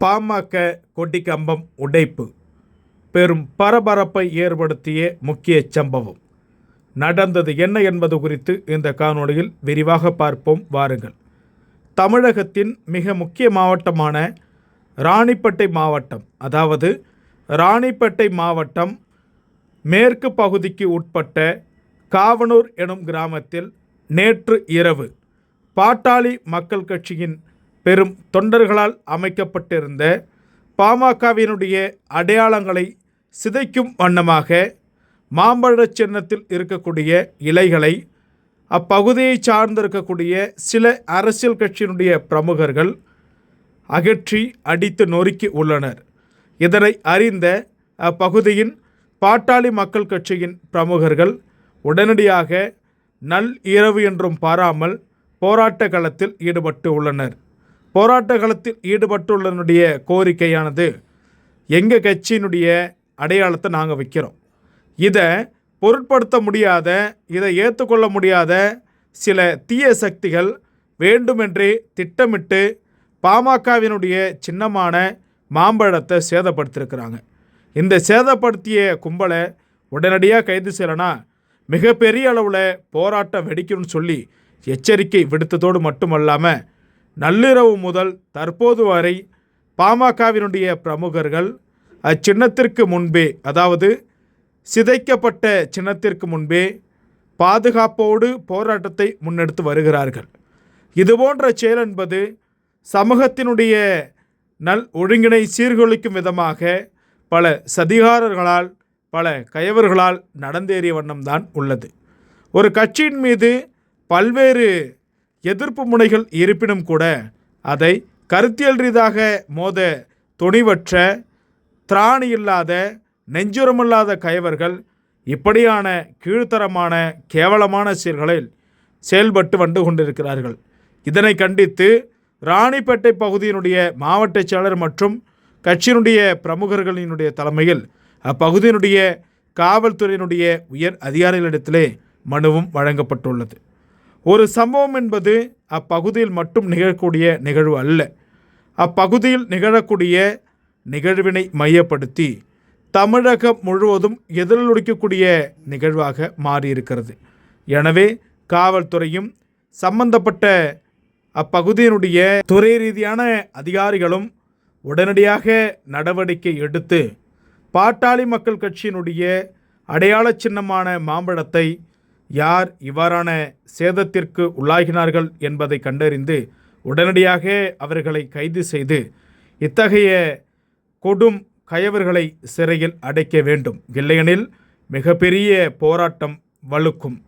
பாமக கொடிக்கம்பம் உடைப்பு. பெரும் பரபரப்பை ஏற்படுத்திய முக்கிய சம்பவம். நடந்தது என்ன என்பது குறித்து இந்த காணொளியில் விரிவாக பார்ப்போம் வாருங்கள். தமிழகத்தின் மிக முக்கிய மாவட்டமான ராணிப்பேட்டை மாவட்டம் அதாவது ராணிப்பேட்டை மாவட்டம் மேற்கு பகுதிக்கு உட்பட்ட காவனூர் எனும் கிராமத்தில் நேற்று இரவு பாட்டாளி மக்கள் கட்சியின் பெரும் தொண்டர்களால் அமைக்கப்பட்டிருந்த பாமகவினுடைய அடையாளங்களை சிதைக்கும் வண்ணமாக மாம்பழச் சின்னத்தில் இருக்கக்கூடிய இலைகளை அப்பகுதியை சார்ந்திருக்கக்கூடிய சில அரசியல் கட்சியினுடைய பிரமுகர்கள் அகற்றி அடித்து நொறுக்கி உள்ளனர். இதனை அறிந்த அப்பகுதியின் பாட்டாளி மக்கள் கட்சியின் பிரமுகர்கள் உடனடியாக நல் இரவு என்றும் பாராமல் போராட்ட களத்தில் ஈடுபட்டு உள்ளனர். போராட்ட களத்தில் ஈடுபட்டுள்ளனுடைய கோரிக்கையானது எங்கள் கட்சியினுடைய அடையாளத்தை நாங்கள் வைக்கிறோம். இதை பொருட்படுத்த முடியாத இதை ஏற்றுக்கொள்ள முடியாத சில தீய சக்திகள் வேண்டுமென்றே திட்டமிட்டு பாமகவினுடைய சின்னமான மாம்பழத்தை சேதப்படுத்தியிருக்கிறாங்க இந்த சேதப்படுத்திய கும்பலை உடனடியாக கைது செய்யலைன்னா மிகப்பெரிய அளவில் போராட்டம் வெடிக்கும்னு சொல்லி எச்சரிக்கை விடுத்ததோடு மட்டுமல்லாமல் நள்ளிரவு முதல் தற்போது வரை பாமகவினுடைய பிரமுகர்கள் அச்சின்னத்திற்கு முன்பே அதாவது சிதைக்கப்பட்ட சின்னத்திற்கு முன்பே பாதுகாப்போடு போராட்டத்தை முன்னெடுத்து வருகிறார்கள். இதுபோன்ற செயல் என்பது சமூகத்தினுடைய நல் ஒழுங்கினை சீர்குலைக்கும் விதமாக பல சதிகாரர்களால் பல கயவர்களால் நடந்தேறிய வண்ணம்தான் உள்ளது. ஒரு கட்சியின் மீது பல்வேறு எதிர்ப்பு முனைகள் இருப்பினும் கூட அதை கருத்தியல் ரீதியாக மோத துணிவற்ற திராணி இல்லாத நெஞ்சுரமில்லாத கயவர்கள் இப்படியான கீழ்த்தரமான கேவலமான செயல்களில் செயல்பட்டு வந்து கொண்டிருக்கிறார்கள். இதனை கண்டித்து ராணிப்பேட்டை பகுதியினுடைய மாவட்ட செயலர் மற்றும் கட்சியினுடைய பிரமுகர்களினுடைய தலைமையில் அப்பகுதியினுடைய காவல்துறையினுடைய உயர் அதிகாரிகளிடத்திலே மனுவும் வழங்கப்பட்டுள்ளது. ஒரு சம்பவம் என்பது அப்பகுதியில் மட்டும் நிகழக்கூடிய நிகழ்வு அல்ல. அப்பகுதியில் நிகழக்கூடிய நிகழ்வினை மையப்படுத்தி தமிழகம் முழுவதும் எதிரொலிக்கக்கூடிய நிகழ்வாக மாறியிருக்கிறது. எனவே காவல்துறையும் சம்பந்தப்பட்ட அப்பகுதியினுடைய துறை ரீதியான அதிகாரிகளும் உடனடியாக நடவடிக்கை எடுத்து பாட்டாளி மக்கள் கட்சியினுடைய அடையாள சின்னமான மாம்பழத்தை யார் இவ்வாறான சேதத்திற்கு உள்ளாகினார்கள் என்பதை கண்டறிந்து உடனடியாக அவர்களை கைது செய்து இத்தகைய கொடும் கயவர்களை சிறையில் அடைக்க வேண்டும். இல்லையெனில் மிகப்பெரிய போராட்டம் வலுக்கும்.